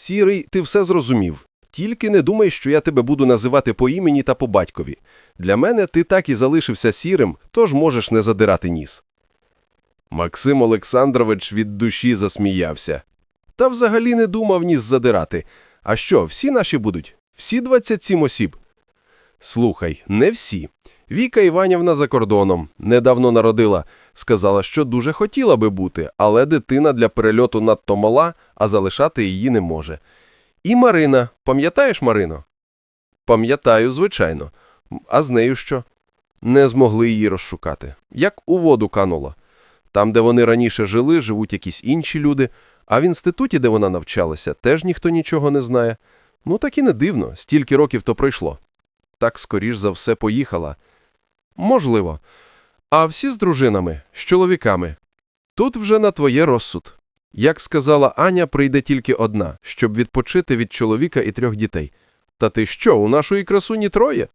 Сірий, ти все зрозумів. Тільки не думай, що я тебе буду називати по імені та по батькові. Для мене ти так і залишився сірим, тож можеш не задирати ніс. Максим Олександрович від душі засміявся. Та взагалі не думав ніс задирати. А що, всі наші будуть? Всі 27 осіб? Слухай, не всі. Віка Іванівна за кордоном, недавно народила. Сказала, що дуже хотіла би бути, але дитина для перельоту надто мала, а залишати її не може. І Марина. Пам'ятаєш Марину? Пам'ятаю, звичайно. А з нею що? Не змогли її розшукати. Як у воду кануло. Там, де вони раніше жили, живуть якісь інші люди, а в інституті, де вона навчалася, теж ніхто нічого не знає. Ну так і не дивно, стільки років то пройшло. Так, скоріш за все, поїхала. Можливо. А всі з дружинами, з чоловіками. Тут вже на твоє розсуд. Як сказала Аня, прийде тільки одна, щоб відпочити від чоловіка і трьох дітей. Та ти що, у нашої красуні троє?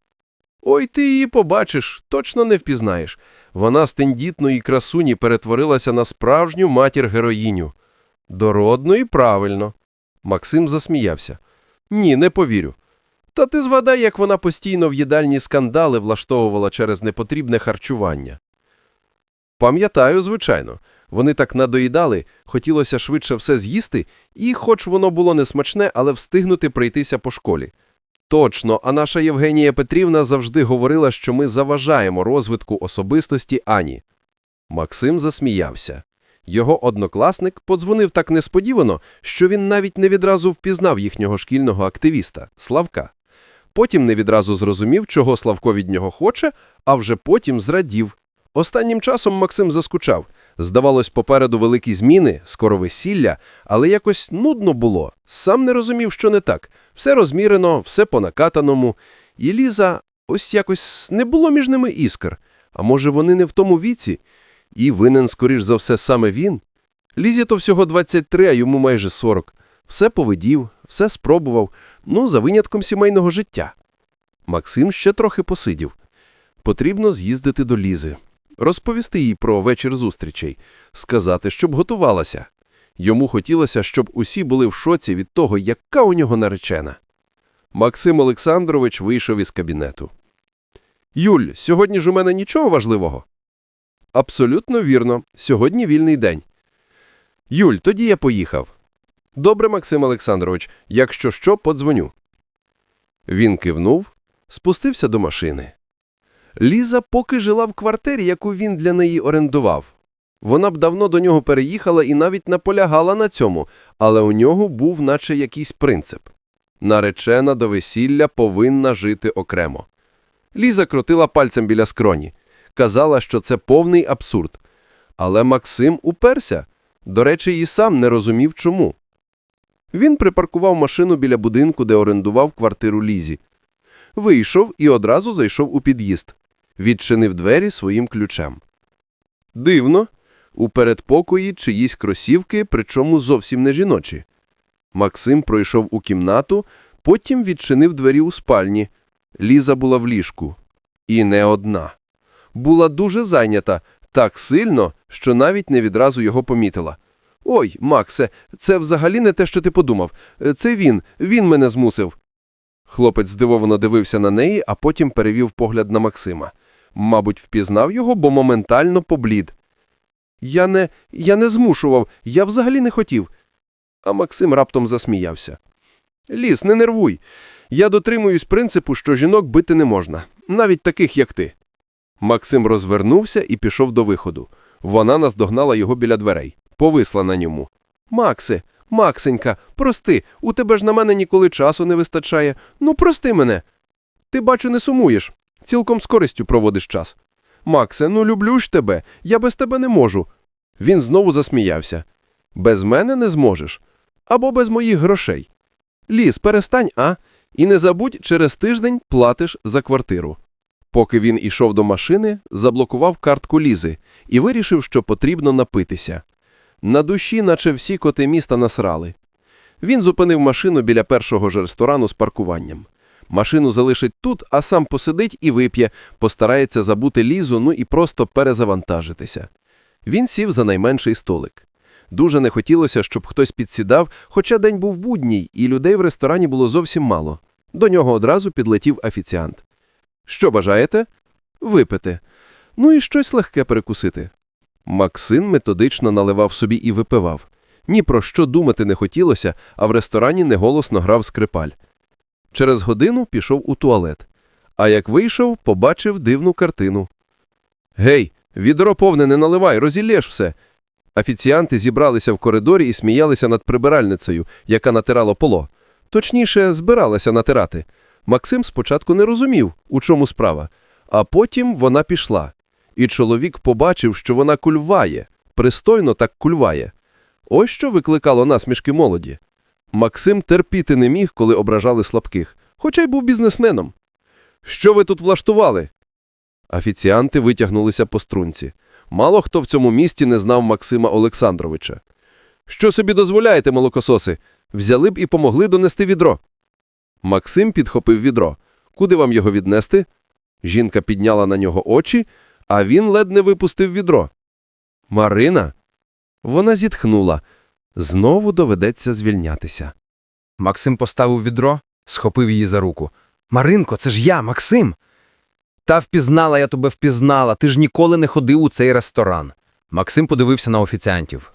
Ой, ти її побачиш, точно не впізнаєш. Вона з тендітної красуні перетворилася на справжню матір-героїню. Дородно і правильно. Максим засміявся. Ні, не повірю. Та ти згадай, як вона постійно в їдальні скандали влаштовувала через непотрібне харчування. Пам'ятаю, звичайно. Вони так надоїдали, хотілося швидше все з'їсти, і, хоч воно було несмачне, але встигнути пройтися по школі. Точно, а наша Євгенія Петрівна завжди говорила, що ми заважаємо розвитку особистості Ані. Максим засміявся. Його однокласник подзвонив так несподівано, що він навіть не відразу впізнав їхнього шкільного активіста Славка. Потім не відразу зрозумів, чого Славко від нього хоче, а вже потім зрадів. Останнім часом Максим заскучав. Здавалось, попереду великі зміни, скоро весілля, але якось нудно було. Сам не розумів, що не так. Все розмірено, все по накатаному. І Ліза, ось якось не було між ними іскр. А може, вони не в тому віці? І винен, скоріш за все, саме він? Лізі то всього 23, а йому майже 40. Все повидів, все спробував, ну, за винятком сімейного життя. Максим ще трохи посидів. Потрібно з'їздити до Лізи, розповісти їй про вечір зустрічей, сказати, щоб готувалася. Йому хотілося, щоб усі були в шоці від того, яка у нього наречена. Максим Олександрович вийшов із кабінету. Юль, сьогодні ж у мене нічого важливого? Абсолютно вірно. Сьогодні вільний день. Юль, тоді я поїхав. Добре, Максим Олександрович, якщо що, подзвоню. Він кивнув, спустився до машини. Ліза поки жила в квартирі, яку він для неї орендував. Вона б давно до нього переїхала і навіть наполягала на цьому, але у нього був наче якийсь принцип. Наречена до весілля повинна жити окремо. Ліза крутила пальцем біля скроні. Казала, що це повний абсурд. Але Максим уперся. До речі, і сам не розумів, чому. Він припаркував машину біля будинку, де орендував квартиру Лізі. Вийшов і одразу зайшов у під'їзд. Відчинив двері своїм ключем. Дивно. У передпокої чиїсь кросівки, причому зовсім не жіночі. Максим пройшов у кімнату, потім відчинив двері у спальні. Ліза була в ліжку. І не одна. Була дуже зайнята, так сильно, що навіть не відразу його помітила. Ой, Максе, це взагалі не те, що ти подумав. Це він, він мене змусив. Хлопець здивовано дивився на неї, а потім перевів погляд на Максима. Мабуть, впізнав його, бо моментально поблід. Я не, я не змушував, я взагалі не хотів. А Максим раптом засміявся. Ліс, не нервуй. Я дотримуюсь принципу, що жінок бити не можна, навіть таких, як ти. Максим розвернувся і пішов до виходу. Вона наздогнала його біля дверей, повисла на ньому. Максе, Максенька, прости, у тебе ж на мене ніколи часу не вистачає. Ну, прости мене. Ти, бачу, не сумуєш. Цілком з користю проводиш час. Максе, ну люблю ж тебе, я без тебе не можу. Він знову засміявся. Без мене не зможеш. Або без моїх грошей. Ліс, перестань, а? І не забудь, через тиждень платиш за квартиру. Поки він ішов до машини, заблокував картку Лізи і вирішив, що потрібно напитися. На душі, наче всі коти міста насрали. Він зупинив машину біля першого ж ресторану з паркуванням. Машину залишить тут, а сам посидить і вип'є, постарається забути Лізу, ну і просто перезавантажитися. Він сів за найменший столик. Дуже не хотілося, щоб хтось підсідав, хоча день був будній, і людей в ресторані було зовсім мало. До нього одразу підлетів офіціант. Що бажаєте? Випити. Ну і щось легке перекусити. Максим методично наливав собі і випивав. Ні про що думати не хотілося, а в ресторані неголосно грав скрипаль. Через годину пішов у туалет. А як вийшов, побачив дивну картину. Гей, відро повне не наливай, розілєш все. Офіціанти зібралися в коридорі і сміялися над прибиральницею, яка натирала поло. Точніше, збиралася натирати. Максим спочатку не розумів, у чому справа, а потім вона пішла. І чоловік побачив, що вона кульває, пристойно так кульває. Ось що викликало насмішки молоді. Максим терпіти не міг, коли ображали слабких, хоча й був бізнесменом. Що ви тут влаштували? Офіціанти витягнулися по струнці. Мало хто в цьому місті не знав Максима Олександровича. Що собі дозволяєте, молокососи? Взяли б і помогли донести відро. Максим підхопив відро. Куди вам його віднести? Жінка підняла на нього очі, а він ледь не випустив відро. Марина? Вона зітхнула. Знову доведеться звільнятися. Максим поставив відро, схопив її за руку. Маринко, це ж я, Максим. Та впізнала я тебе впізнала. Ти ж ніколи не ходив у цей ресторан. Максим подивився на офіціантів.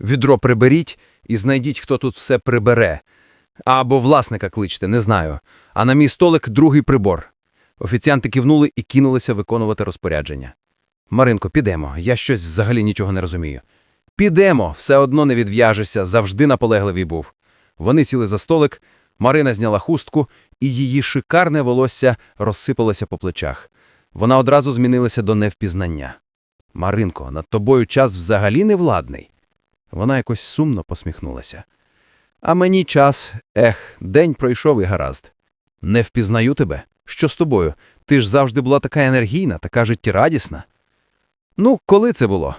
Відро приберіть і знайдіть, хто тут все прибере. Або власника кличте, не знаю. А на мій столик другий прибор. Офіціанти кивнули і кинулися виконувати розпорядження. Маринко, підемо. Я щось взагалі нічого не розумію. Підемо, все одно не відв'яжешся, завжди наполегливий був. Вони сіли за столик, Марина зняла хустку, і її шикарне волосся розсипалося по плечах. Вона одразу змінилася до невпізнання. Маринко, над тобою час взагалі не владний. Вона якось сумно посміхнулася. А мені час, ех, день пройшов і гаразд. Не впізнаю тебе. Що з тобою? Ти ж завжди була така енергійна, така життєрадісна. Ну, коли це було?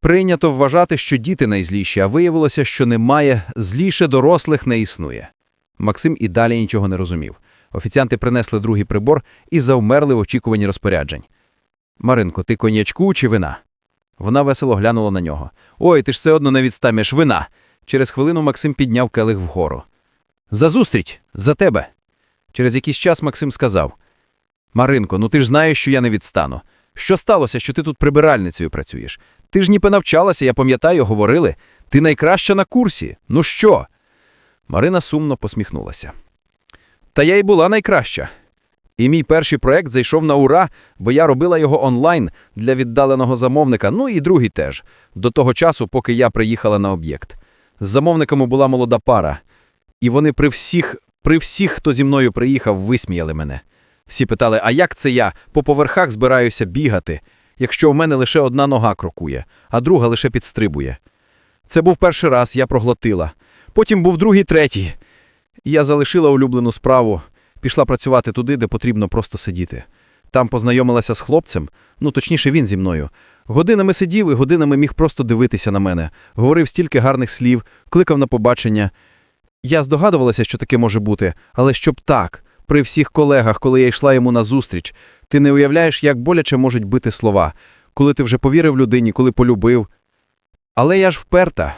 Прийнято вважати, що діти найзліші, а виявилося, що немає, зліше дорослих не існує. Максим і далі нічого не розумів. Офіціанти принесли другий прибор і завмерли в очікуванні розпоряджень. Маринко, ти коньячку чи вина? Вона весело глянула на нього. Ой, ти ж все одно не відстамеш вина. Через хвилину Максим підняв келих вгору. За зустріч! За тебе! Через якийсь час Максим сказав: Маринко, ну ти ж знаєш, що я не відстану. Що сталося, що ти тут прибиральницею працюєш? Ти ж ніби навчалася, я пам'ятаю, говорили. Ти найкраща на курсі. Ну що? Марина сумно посміхнулася. Та я й була найкраща. І мій перший проект зайшов на ура, бо я робила його онлайн для віддаленого замовника, ну і другий теж, до того часу, поки я приїхала на об'єкт. З замовниками була молода пара, і вони при всіх, при всіх, хто зі мною приїхав, висміяли мене. Всі питали, а як це я по поверхах збираюся бігати, якщо в мене лише одна нога крокує, а друга лише підстрибує. Це був перший раз, я проглотила. Потім був другий, третій. Я залишила улюблену справу, пішла працювати туди, де потрібно просто сидіти. Там познайомилася з хлопцем, ну точніше, він зі мною. Годинами сидів і годинами міг просто дивитися на мене, говорив стільки гарних слів, кликав на побачення. Я здогадувалася, що таке може бути, але щоб так, при всіх колегах, коли я йшла йому на зустріч, ти не уявляєш, як боляче можуть бити слова, коли ти вже повірив людині, коли полюбив. Але я ж вперта.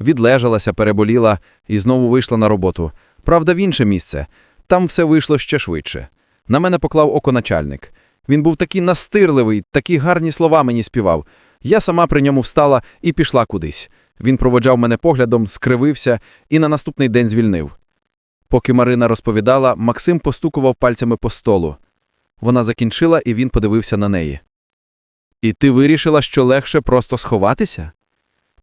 Відлежалася, переболіла і знову вийшла на роботу. Правда, в інше місце. Там все вийшло ще швидше. На мене поклав око начальник. Він був такий настирливий, такі гарні слова мені співав. Я сама при ньому встала і пішла кудись. Він проводжав мене поглядом, скривився і на наступний день звільнив. Поки Марина розповідала, Максим постукував пальцями по столу. Вона закінчила, і він подивився на неї. І ти вирішила, що легше просто сховатися?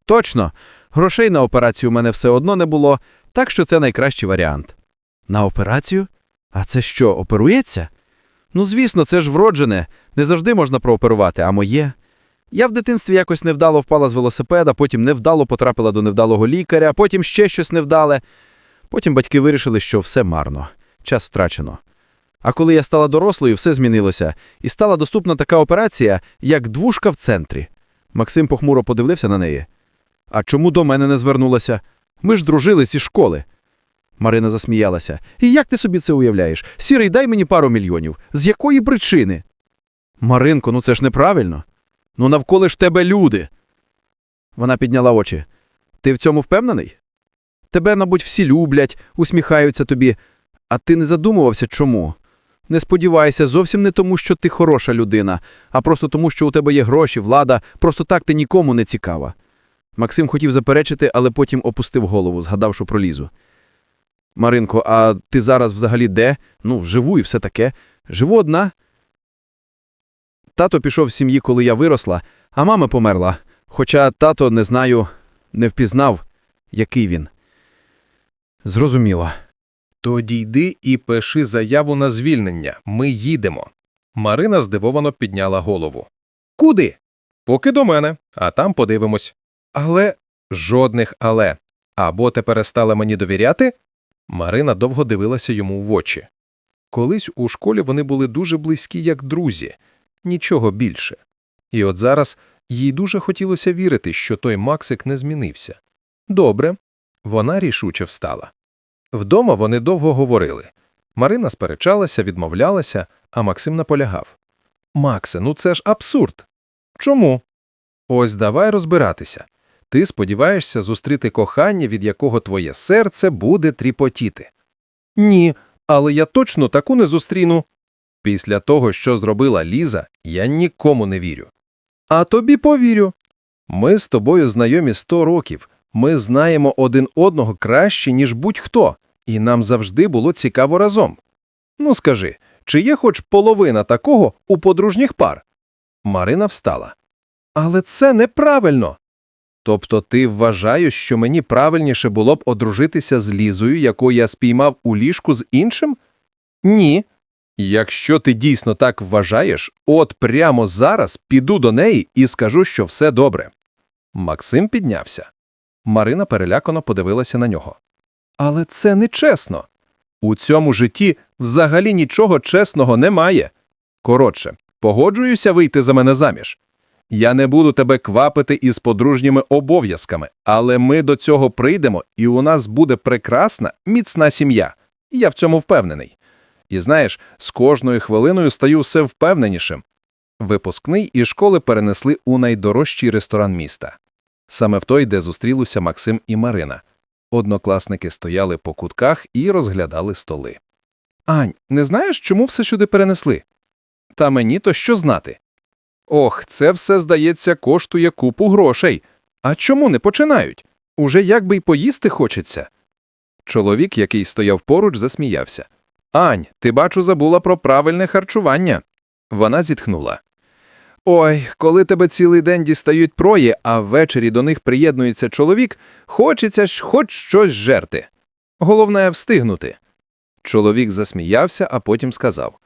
Точно, грошей на операцію у мене все одно не було, так що це найкращий варіант. На операцію? А це що, оперується? Ну, звісно, це ж вроджене, не завжди можна прооперувати, а моє. Я в дитинстві якось невдало впала з велосипеда, потім невдало потрапила до невдалого лікаря, потім ще щось невдале. Потім батьки вирішили, що все марно, час втрачено. А коли я стала дорослою, все змінилося, і стала доступна така операція, як двушка в центрі. Максим похмуро подивився на неї. А чому до мене не звернулася? Ми ж дружили зі школи. Марина засміялася. І як ти собі це уявляєш? Сірий, дай мені пару мільйонів. З якої причини? Маринко, ну це ж неправильно. Ну навколо ж тебе люди. Вона підняла очі. Ти в цьому впевнений? Тебе, мабуть, всі люблять, усміхаються тобі, а ти не задумувався чому? Не сподівайся зовсім не тому, що ти хороша людина, а просто тому, що у тебе є гроші, влада, просто так ти нікому не цікава. Максим хотів заперечити, але потім опустив голову, згадавши про лізу. Маринко, а ти зараз взагалі де? Ну, живу і все таке. Живу одна. Тато пішов з сім'ї, коли я виросла, а мама померла. Хоча тато, не знаю, не впізнав, який він. Зрозуміло. Тоді йди і пиши заяву на звільнення. Ми їдемо. Марина здивовано підняла голову. Куди? Поки до мене, а там подивимось. Але жодних але. Або ти перестала мені довіряти? Марина довго дивилася йому в очі. Колись у школі вони були дуже близькі, як друзі, нічого більше. І от зараз їй дуже хотілося вірити, що той Максик не змінився. Добре, вона рішуче встала. Вдома вони довго говорили. Марина сперечалася, відмовлялася, а Максим наполягав. Максе, ну це ж абсурд. Чому? Ось давай розбиратися. Ти сподіваєшся зустріти кохання, від якого твоє серце буде тріпотіти. Ні, але я точно таку не зустріну. Після того, що зробила Ліза, я нікому не вірю. А тобі повірю. Ми з тобою знайомі сто років. Ми знаємо один одного краще, ніж будь-хто, і нам завжди було цікаво разом. Ну скажи, чи є хоч половина такого у подружніх пар? Марина встала. Але це неправильно. Тобто ти вважаєш, що мені правильніше було б одружитися з Лізою, яку я спіймав у ліжку з іншим? Ні. Якщо ти дійсно так вважаєш, от прямо зараз піду до неї і скажу, що все добре. Максим піднявся. Марина перелякано подивилася на нього. Але це не чесно. У цьому житті взагалі нічого чесного немає. Коротше, погоджуюся вийти за мене заміж. Я не буду тебе квапити із подружніми обов'язками, але ми до цього прийдемо, і у нас буде прекрасна, міцна сім'я. Я в цьому впевнений. І знаєш, з кожною хвилиною стаю все впевненішим. Випускний із школи перенесли у найдорожчий ресторан міста. Саме в той, де зустрілися Максим і Марина. Однокласники стояли по кутках і розглядали столи. Ань, не знаєш, чому все сюди перенесли? Та мені то що знати. Ох, це все, здається, коштує купу грошей. А чому не починають? Уже як би й поїсти хочеться. Чоловік, який стояв поруч, засміявся. Ань, ти бачу, забула про правильне харчування. Вона зітхнула. Ой, коли тебе цілий день дістають прої, а ввечері до них приєднується чоловік, хочеться ж хоч щось жерти. Головне встигнути. Чоловік засміявся, а потім сказав: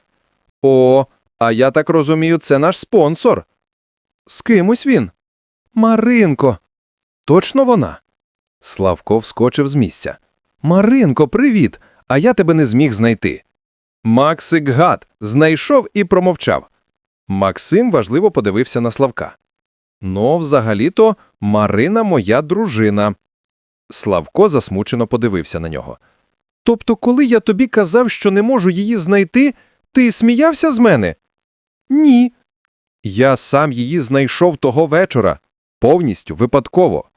О, а я так розумію, це наш спонсор. З кимось він? Маринко. Точно вона? Славко вскочив з місця. Маринко, привіт! А я тебе не зміг знайти. Максик гад знайшов і промовчав. Максим важливо подивився на Славка. Ну, взагалі-то, Марина моя дружина. Славко засмучено подивився на нього. Тобто, коли я тобі казав, що не можу її знайти, ти сміявся з мене? Ні. Я сам її знайшов того вечора, повністю випадково.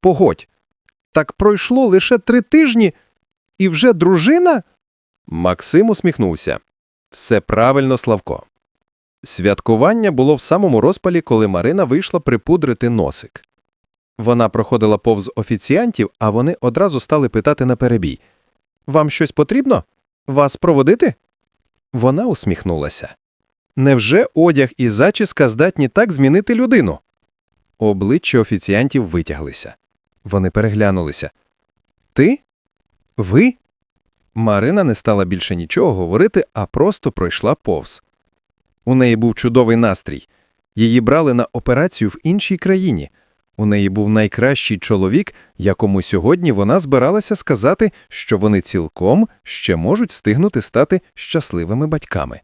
Погодь, так пройшло лише три тижні, і вже дружина? Максим усміхнувся. Все правильно, Славко. Святкування було в самому розпалі, коли Марина вийшла припудрити носик. Вона проходила повз офіціантів, а вони одразу стали питати на перебій Вам щось потрібно? Вас проводити? Вона усміхнулася. Невже одяг і зачіска здатні так змінити людину? Обличчя офіціантів витяглися. Вони переглянулися. Ти? Ви? Марина не стала більше нічого говорити, а просто пройшла повз. У неї був чудовий настрій. Її брали на операцію в іншій країні. У неї був найкращий чоловік, якому сьогодні вона збиралася сказати, що вони цілком ще можуть стигнути стати щасливими батьками.